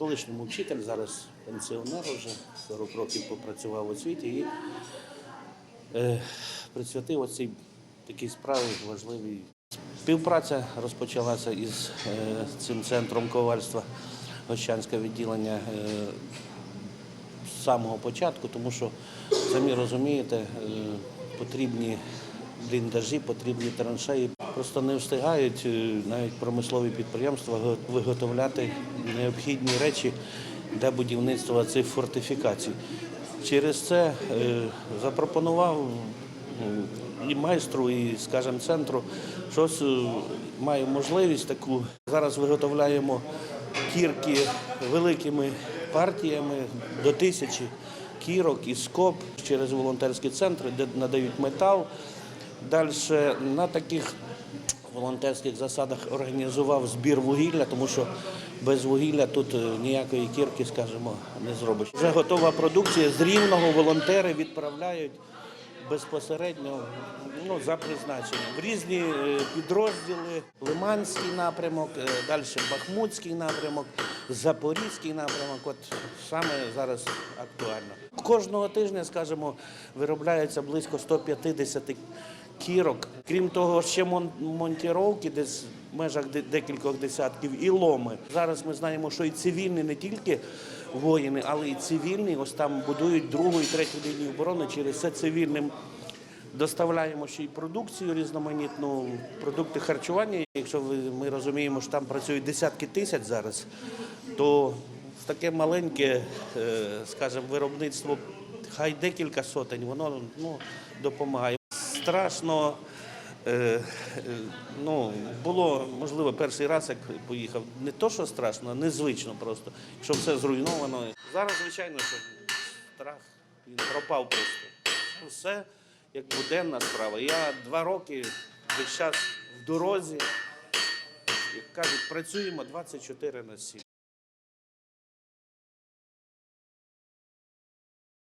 колишньому вчитель, зараз пенсіонер вже 40 років попрацював у освіті і е, присвятив оцій такій справі важливій. Співпраця розпочалася із е, цим центром ковальства Гощанське відділення е, з самого початку, тому що, самі розумієте, е, потрібні бліндажі, потрібні траншеї. Просто не встигають е, навіть промислові підприємства виготовляти необхідні речі для будівництва цих фортифікацій. Через це е, запропонував і майстру, і, скажімо, центру, щось е, маю можливість таку. Зараз виготовляємо кірки великими партіями до тисячі кірок і скоб через волонтерські центри, де надають метал. Далі на таких волонтерських засадах організував збір вугілля, тому що без вугілля тут е, ніякої кірки, скажімо, не зробиш. Вже готова продукція з рівного волонтери відправляють безпосередньо ну, за призначенням. В різні е, підрозділи, Лиманський напрямок, е, далі Бахмутський напрямок, Запорізький напрямок. От саме зараз актуально. Кожного тижня, скажімо, виробляється близько 150 кірок. Крім того, ще монтіровки десь в межах декількох десятків і ломи. Зараз ми знаємо, що і цивільні не тільки воїни, але і цивільні. Ось там будують другу і третю лінію оборони. Через це цивільним доставляємо ще й продукцію різноманітну, продукти харчування. Якщо ми розуміємо, що там працюють десятки тисяч зараз, то таке маленьке, е, скажімо, виробництво, хай декілька сотень, воно ну, допомагає. Страшно. е, е, Ну, було, можливо, перший раз, як поїхав. Не то, що страшно, а незвично просто, якщо все зруйновано. Зараз, звичайно, що страх він пропав просто. Все як буденна справа. Я два роки весь час в дорозі, як кажуть, працюємо 24 на 7.